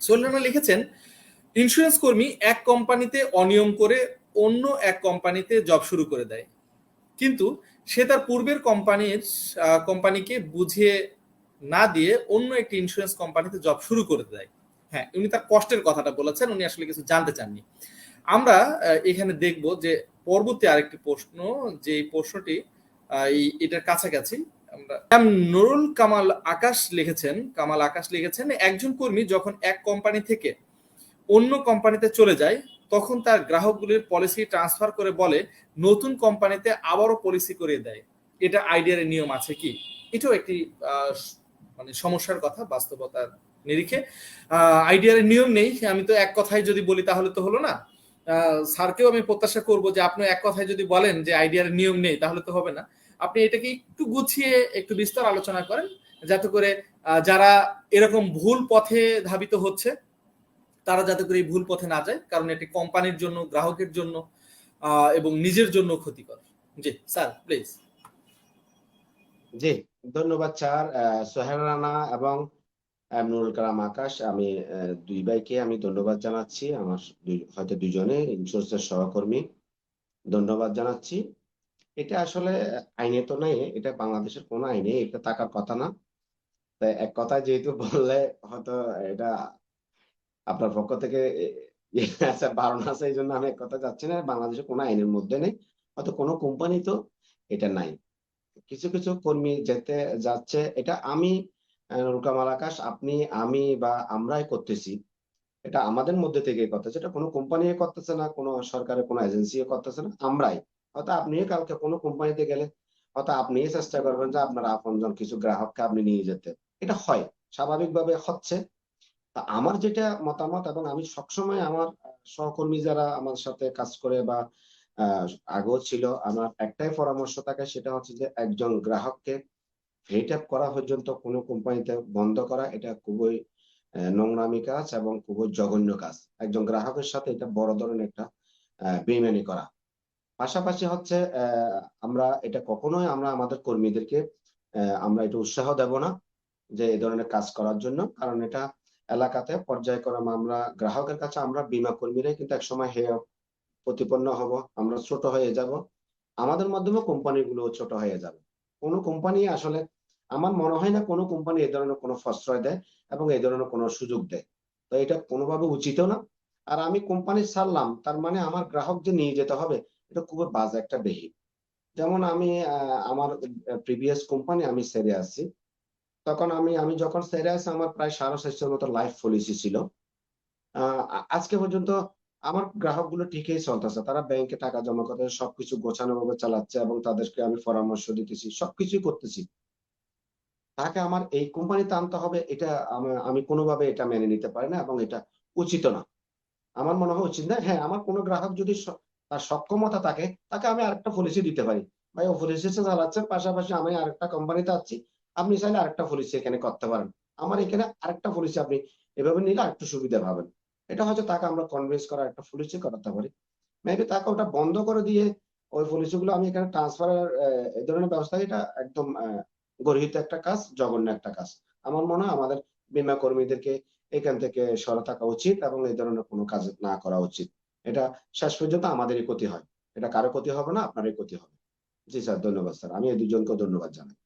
সোহেল রানা লিখেছেন ইন্স্যুরেন্স কর্মী এক কোম্পানিতে অনিয়ম করে অন্য এক কোম্পানিতে জব শুরু করে দেয়। কিন্তু সে তার পূর্বের কোম্পানির কোম্পানিকে বুঝিয়ে না দিয়ে অন্য একটি ইন্স্যুরেন্স কোম্পানিতে জব শুরু করে দেয়। হ্যাঁ উনি তার কষ্টের কথাটা বলেছেন, উনি আসলে কিছু জানতে চাননি। আমরা এখানে দেখব যে পরবর্তী আরেকটি প্রশ্ন যে প্রশ্নটি এটার কাছাকাছি নুরুল কামাল আকাশ লিখেছেন, কামাল আকাশ লিখেছেন, একজন কর্মী যখন এক কোম্পানি থেকে অন্য কোম্পানিতে চলে যায়, তখন তার গ্রাহকগুলির পলিসি ট্রান্সফার করে বলে, নতুন কোম্পানিতে আবারও পলিসি করে দেয়। এটা আইডিয়ার নিয়ম আছে কি? এটাও একটি মানে সমস্যার কথা, বাস্তবতার নিরিখে। আইডিয়ার নিয়ম নেই, আমি তো এক কথায় যদি বলি তাহলে তো হলো না। স্যারকেও আমি প্রত্যাশা করব যে আপনি এক কথায় যদি বলেন যে আইডিয়ার নিয়ম নেই, তাহলে তো হবে না। আপনি এটাকে একটু গুছিয়ে, একটু বিস্তর আলোচনা করেন, যাতে করে যারা এরকম ভুল পথে ধাবিত হচ্ছে, তারা যাতে করে এই ভুল পথে না যায়। কারণ এটি কোম্পানির জন্য, গ্রাহকের জন্য এবং নিজের জন্য ক্ষতিকর। জি, স্যার প্লিজ জি, ধন্যবাদ, স্যার। সোহেল রানা এবং নুরুল কালাম আকাশ, আমি দুই ভাইকে আমি ধন্যবাদ জানাচ্ছি। আমার হয়তো দুজনে ইন্স্যুরেন্সের সহকর্মী। ধন্যবাদ জানাচ্ছি। এটা আসলে আইনে তো নাই এটা বাংলাদেশের কোনো আইনে এটা থাকার কথা না। তাই এক কথা যেহেতু বললে হয়তো এটা আপনার পক্ষ থেকে আছে বারণ আছে এই জন্য আমি এক কথা যাচ্ছি না বাংলাদেশের কোনো আইনের মধ্যে নেই হয়তো কোনো কোম্পানি তো এটা নাই। কিছু কিছু কর্মী যেতে যাচ্ছে এটা আমি আহ, নুরুল কামাল আকাশ আপনি আমি বা আমরাই করতেছি। এটা আমাদের মধ্যে থেকে করতেছে এটা কোনো কোম্পানি করতেছে না কোনো সরকারের কোনো এজেন্সি করতেছে না আমরাই। হয়তো আপনিও কালকে কোনো কোম্পানিতে গেলে হয়তো আপনি চেষ্টা করবেন যে আপনার আপনজন কিছু গ্রাহককে আপনি নিয়ে যেতে। এটা হয় স্বাভাবিকভাবে হচ্ছে। আমার যেটা মতামত এবং আমি সবসময় আমার সহকর্মী যারা আমার সাথে কাজ করে বা আগেও ছিল আমার একটাই পরামর্শ থাকে সেটা হচ্ছে যে একজন গ্রাহককে হেট আপ করা পর্যন্ত কোনো কোম্পানিতে বন্ধ করা এটা খুবই নোংরামি কাজ এবং খুবই জঘন্য কাজ। একজন গ্রাহকের সাথে এটা বড় ধরনের একটা আহ, বেইমানি করা। পাশাপাশি হচ্ছে আমরা এটা কখনোই আমরা আমাদের কর্মীদেরকে আমরা এটা উৎসাহ দেব না যে এই ধরনের কাজ করার জন্য। কারণ এটা এলাকাতে পর্যায়ক্রমে আমরা, গ্রাহকের কাছে আমরা, বীমা কর্মীরাই কিন্তু একসময় হেয়, প্রতিপন্ন হব। আমরা ছোট হয়ে যাব। আমাদের মাধ্যমে কোম্পানিগুলো ছোট হয়ে যাবে। কোনো কোম্পানি আসলে, আমার মনে হয় না কোনো কোম্পানি এই ধরনের কোনো প্রশ্রয় দেয় এবং এই ধরনের কোনো সুযোগ দেয়। তো এটা কোনোভাবে উচিতও না। আর আমি কোম্পানি ছাড়লাম, তার মানে আমার গ্রাহক যে নিয়ে যেতে হবে এটা খুবই বাজে একটা বেহির যেমন আমি আমার প্রিভিয়াস কোম্পানি আমি সেরে আসছি। তখন আমি আমি যখন সেরে আসি আমার প্রায় সাড়ে চারশোর মতো লাইফ পলিসি ছিল। আজকে পর্যন্ত আমার গ্রাহকগুলো ঠিকই চলতেছে। তারা ব্যাংকে টাকা জমা করতে সবকিছু গোছানো ভাবে চালাচ্ছে এবং তাদেরকে আমি পরামর্শ দিতেছি, সবকিছুই করতেছি। তাকে আমার এই কোম্পানিতে আনতে হবে, এটা আমি- কোনোভাবে এটা মেনে নিতে পারি না এবং এটা উচিত না। আমার মনে হয় উচিত না। হ্যাঁ আমার কোনো গ্রাহক যদি তার সক্ষমতা থাকে তাকে আমি আরেকটা পলিসি দিতে পারি। ভাই, ও পলিসি চালাচ্ছেন পাশাপাশি আমি আরেকটা কোম্পানিতে আছি, আপনি চাইলে আরেকটা পলিসি এখানে করতে পারেন। আমার এখানে আরেকটা পলিসি আপনি এভাবে নিলে আরেকটু সুবিধা পাবেন। এটা হয়তো তাকে আমরা কনভিন্স করার একটা পলিসি করাতে পারি। মেবি তাকে ওটা বন্ধ করে দিয়ে ওই পলিসি গুলো আমি এখানে ট্রান্সফার এই ধরনের ব্যবস্থা, এটা একদম গর্হিত একটা কাজ, জঘন্য একটা কাজ। আমার মনে হয় আমাদের বীমা কর্মীদেরকে এখান থেকে সরে থাকা উচিত এবং এই ধরনের কোনো কাজ না করা উচিত। এটা শেষ পর্যন্ত আমাদেরই ক্ষতি হয়। এটা কারও ক্ষতি হবে না, আপনারই ক্ষতি হবে। জি স্যার, ধন্যবাদ স্যার। আমি এই দুজনকে ধন্যবাদ জানাই।